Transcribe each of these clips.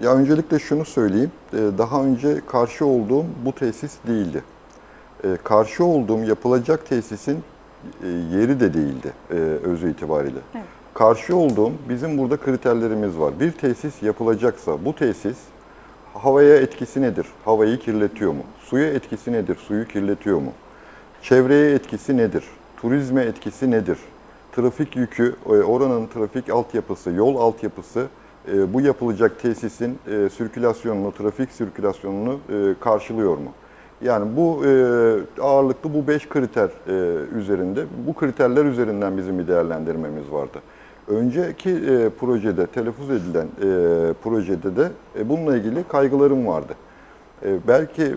Ya öncelikle şunu söyleyeyim. Ee, Daha önce karşı olduğum bu tesis değildi. Ee, Karşı olduğum yapılacak tesisin e, yeri de değildi e, özü itibariyle. Evet. Karşı olduğum bizim burada kriterlerimiz var. Bir tesis yapılacaksa bu tesis havaya etkisi nedir? Havayı kirletiyor mu? Suya etkisi nedir? Suyu kirletiyor mu? Çevreye etkisi nedir? Turizme etkisi nedir? Trafik yükü, e, oranın trafik altyapısı, yol altyapısı e, bu yapılacak tesisin e, sirkülasyonunu, trafik sirkülasyonunu e, karşılıyor mu? Yani bu e, ağırlıklı bu beş kriter üzerinde, bu kriterler üzerinden bizim bir değerlendirmemiz vardı. Önceki projede, telaffuz edilen projede de bununla ilgili kaygılarım vardı. Belki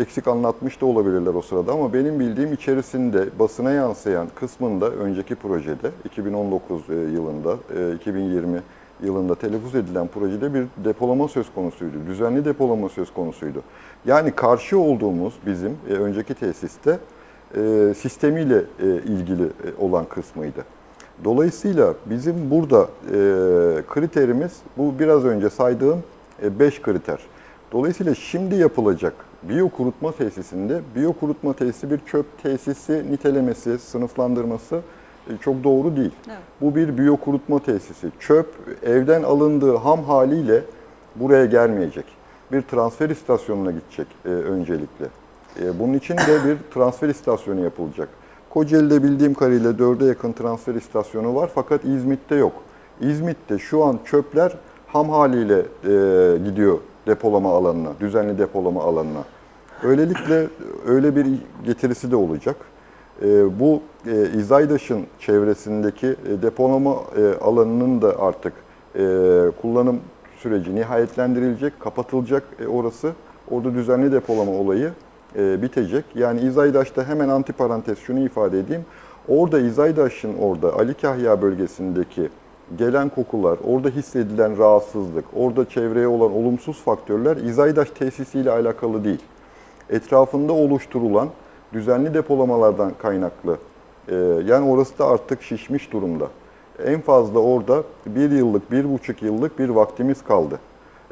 eksik anlatmış da olabilirler o sırada ama benim bildiğim içerisinde basına yansıyan kısmında önceki projede 2019 e, yılında, e, 2020 yılında telaffuz edilen projede bir depolama söz konusuydu. Düzenli depolama söz konusuydu. Yani karşı olduğumuz bizim e, önceki tesiste e, sistemiyle e, ilgili e, olan kısmıydı. Dolayısıyla bizim burada e, kriterimiz bu biraz önce saydığım 5 kriter. Dolayısıyla şimdi yapılacak biyo kurutma tesisinde biyo kurutma tesisi bir çöp tesisi nitelemesi, sınıflandırması e, çok doğru değil. Evet. Bu bir biyo kurutma tesisi. Çöp evden alındığı ham haliyle buraya gelmeyecek. Bir transfer istasyonuna gidecek e, öncelikle. E, bunun için de bir transfer istasyonu yapılacak. Kocaeli'de bildiğim kadarıyla 4'e yakın transfer istasyonu var fakat İzmit'te yok. İzmit'te şu an çöpler ham haliyle e, gidiyor depolama alanına, düzenli depolama alanına. Öylelikle öyle bir getirisi de olacak. E, bu e, İzaydaş'ın çevresindeki e, depolama e, alanının da artık kullanım süreci nihayetlendirilecek, kapatılacak orası. Orada düzenli depolama olayı bitecek. Yani İzaydaş'ta hemen antiparantez şunu ifade edeyim. Orada İzaydaş'ın orada Ali Kahya bölgesindeki gelen kokular, orada hissedilen rahatsızlık, orada çevreye olan olumsuz faktörler İzaydaş tesisiyle alakalı değil. Etrafında oluşturulan düzenli depolamalardan kaynaklı. Ee, yani orası da artık şişmiş durumda. En fazla orada bir yıllık, bir buçuk yıllık bir vaktimiz kaldı.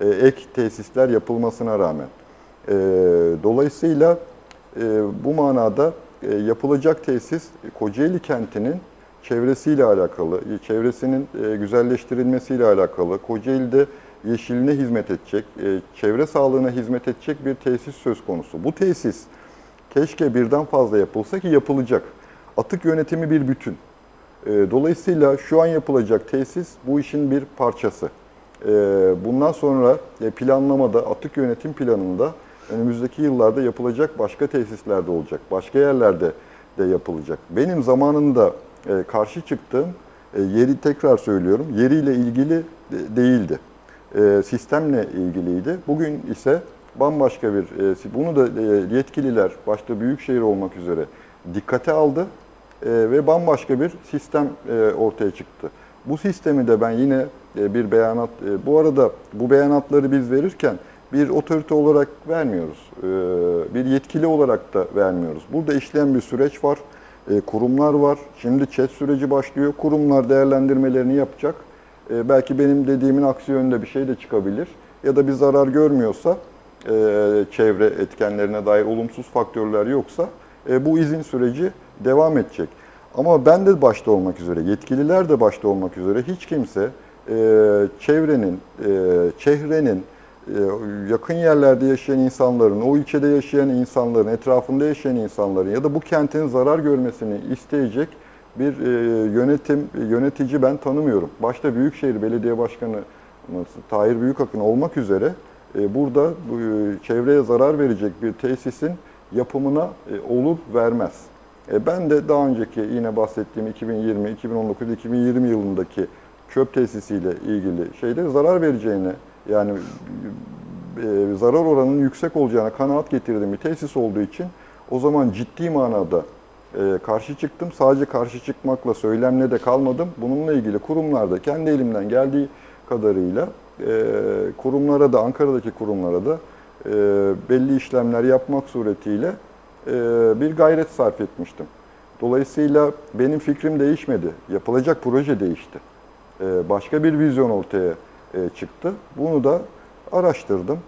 Ee, ek tesisler yapılmasına rağmen. Ee, dolayısıyla e, bu manada e, yapılacak tesis Kocaeli kentinin çevresiyle alakalı, çevresinin e, güzelleştirilmesiyle alakalı, Kocaeli'de yeşiline hizmet edecek, çevre sağlığına hizmet edecek bir tesis söz konusu. Bu tesis keşke birden fazla yapılsa ki yapılacak. Atık yönetimi bir bütün. E, Dolayısıyla şu an yapılacak tesis bu işin bir parçası. E, Bundan sonra e, planlamada, atık yönetim planında önümüzdeki yıllarda yapılacak başka tesislerde olacak, başka yerlerde de yapılacak. Benim zamanında e, karşı çıktığım e, yeri tekrar söylüyorum, yeriyle ilgili de- değildi. Sistemle ilgiliydi. Bugün ise bambaşka bir, e, bunu da e, yetkililer, başta Büyükşehir olmak üzere dikkate aldı e, ve bambaşka bir sistem ortaya çıktı. Bu sistemi de ben yine bir beyanat, bu arada bu beyanatları biz verirken bir otorite olarak vermiyoruz, bir yetkili olarak da vermiyoruz. Burada işleyen bir süreç var, kurumlar var. Şimdi chat süreci başlıyor, kurumlar değerlendirmelerini yapacak. Belki benim dediğimin aksi yönde bir şey de çıkabilir. Ya da bir zarar görmüyorsa, çevre etkenlerine dair olumsuz faktörler yoksa e, bu izin süreci devam edecek. Ama ben de başta olmak üzere, yetkililer de başta olmak üzere hiç kimse e, çevrenin, e, çehrenin, e, yakın yerlerde yaşayan insanların, o ilçede yaşayan insanların, etrafında yaşayan insanların ya da bu kentin zarar görmesini isteyecek bir e, yönetim, yönetici ben tanımıyorum. Başta Büyükşehir Belediye Başkanı Tahir Büyükakın olmak üzere e, burada bu, e, çevreye zarar verecek bir tesisin yapımına e, olur vermez. E, Ben de daha önceki yine bahsettiğim 2020, 2019, 2020 yılındaki çöp tesisiyle ilgili şeyde zarar vereceğine yani e, zarar oranının yüksek olacağına kanaat getirdiğim bir tesis olduğu için o zaman ciddi manada e, karşı çıktım. Sadece karşı çıkmakla söylemle de kalmadım. Bununla ilgili kurumlarda kendi elimden geldiği kadarıyla e, kurumlara da Ankara'daki kurumlara da e, belli işlemler yapmak suretiyle e, bir gayret sarf etmiştim. Dolayısıyla benim fikrim değişmedi. Yapılacak proje değişti. E, başka bir vizyon ortaya çıktı. Bunu da araştırdım.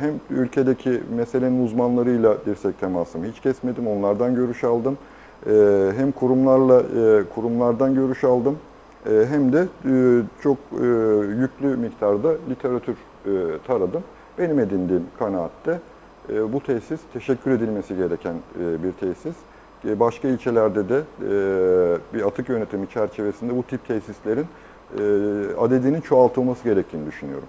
Hem ülkedeki meselenin uzmanlarıyla dirsek temasımı hiç kesmedim. Onlardan görüş aldım. Hem kurumlarla kurumlardan görüş aldım. E, hem de e, çok e, yüklü miktarda literatür taradım. Benim edindiğim kanaatte bu tesis teşekkür edilmesi gereken bir tesis. Başka ilçelerde de bir atık yönetimi çerçevesinde bu tip tesislerin adedinin çoğaltılması gerektiğini düşünüyorum.